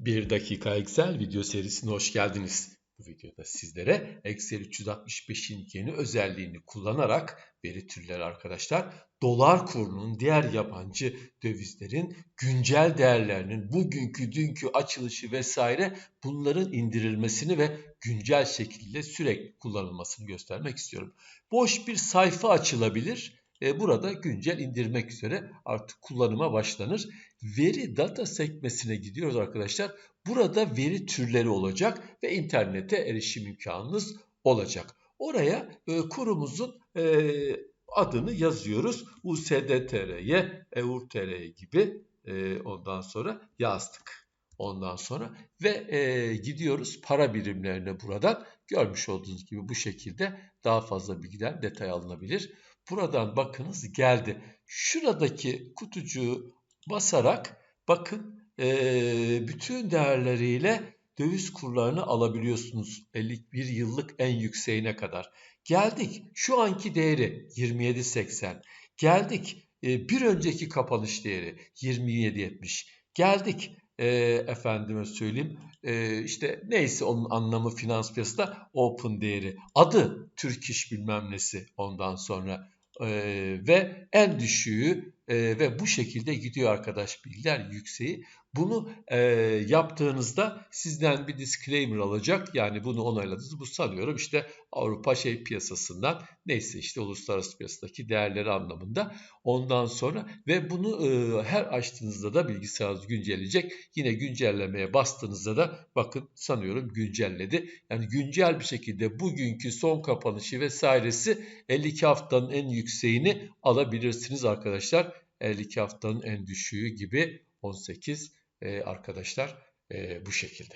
Bir dakika Excel video serisine hoş geldiniz. Bu videoda sizlere Excel 365'in yeni özelliğini kullanarak veri türleri arkadaşlar dolar kurunun diğer yabancı dövizlerin güncel değerlerinin bugünkü dünkü açılışı vesaire bunların indirilmesini ve güncel şekilde sürekli kullanılmasını göstermek istiyorum. Boş bir sayfa açılabilir e, burada güncel indirmek üzere artık kullanıma başlanır. Veri data sekmesine gidiyoruz arkadaşlar. Burada veri türleri olacak ve internete erişim imkanınız olacak. Oraya e, kurumuzun e, adını yazıyoruz. USDTR'ye, EURTR'ye gibi e, ondan sonra yazdık. Ondan sonra ve e, gidiyoruz para birimlerine buradan. Görmüş olduğunuz gibi bu şekilde daha fazla bilgiler detay alınabilir. Buradan bakınız geldi. Şuradaki kutucuğu basarak bakın e, bütün değerleriyle döviz kurlarını alabiliyorsunuz. 51 yıllık en yükseğine kadar. Geldik şu anki değeri 27.80. Geldik e, bir önceki kapanış değeri 27.70. Geldik e, efendime söyleyeyim e, işte neyse onun anlamı finans piyasada open değeri adı Türk iş bilmem nesi ondan sonra e, ve en düşüğü e, ve bu şekilde gidiyor arkadaş bilgiler yükseği. Bunu e, yaptığınızda sizden bir disclaimer alacak. Yani bunu onayladınız. Bu sanıyorum işte Avrupa şey piyasasından neyse işte uluslararası piyasadaki değerleri anlamında. Ondan sonra ve bunu e, her açtığınızda da bilgisayarınız güncelleyecek. Yine güncellemeye bastığınızda da bakın sanıyorum güncelledi. Yani güncel bir şekilde bugünkü son kapanışı vesairesi 52 haftanın en yükseğini alabilirsiniz arkadaşlar. 52 haftanın en düşüğü gibi 18 e, arkadaşlar e, bu şekilde.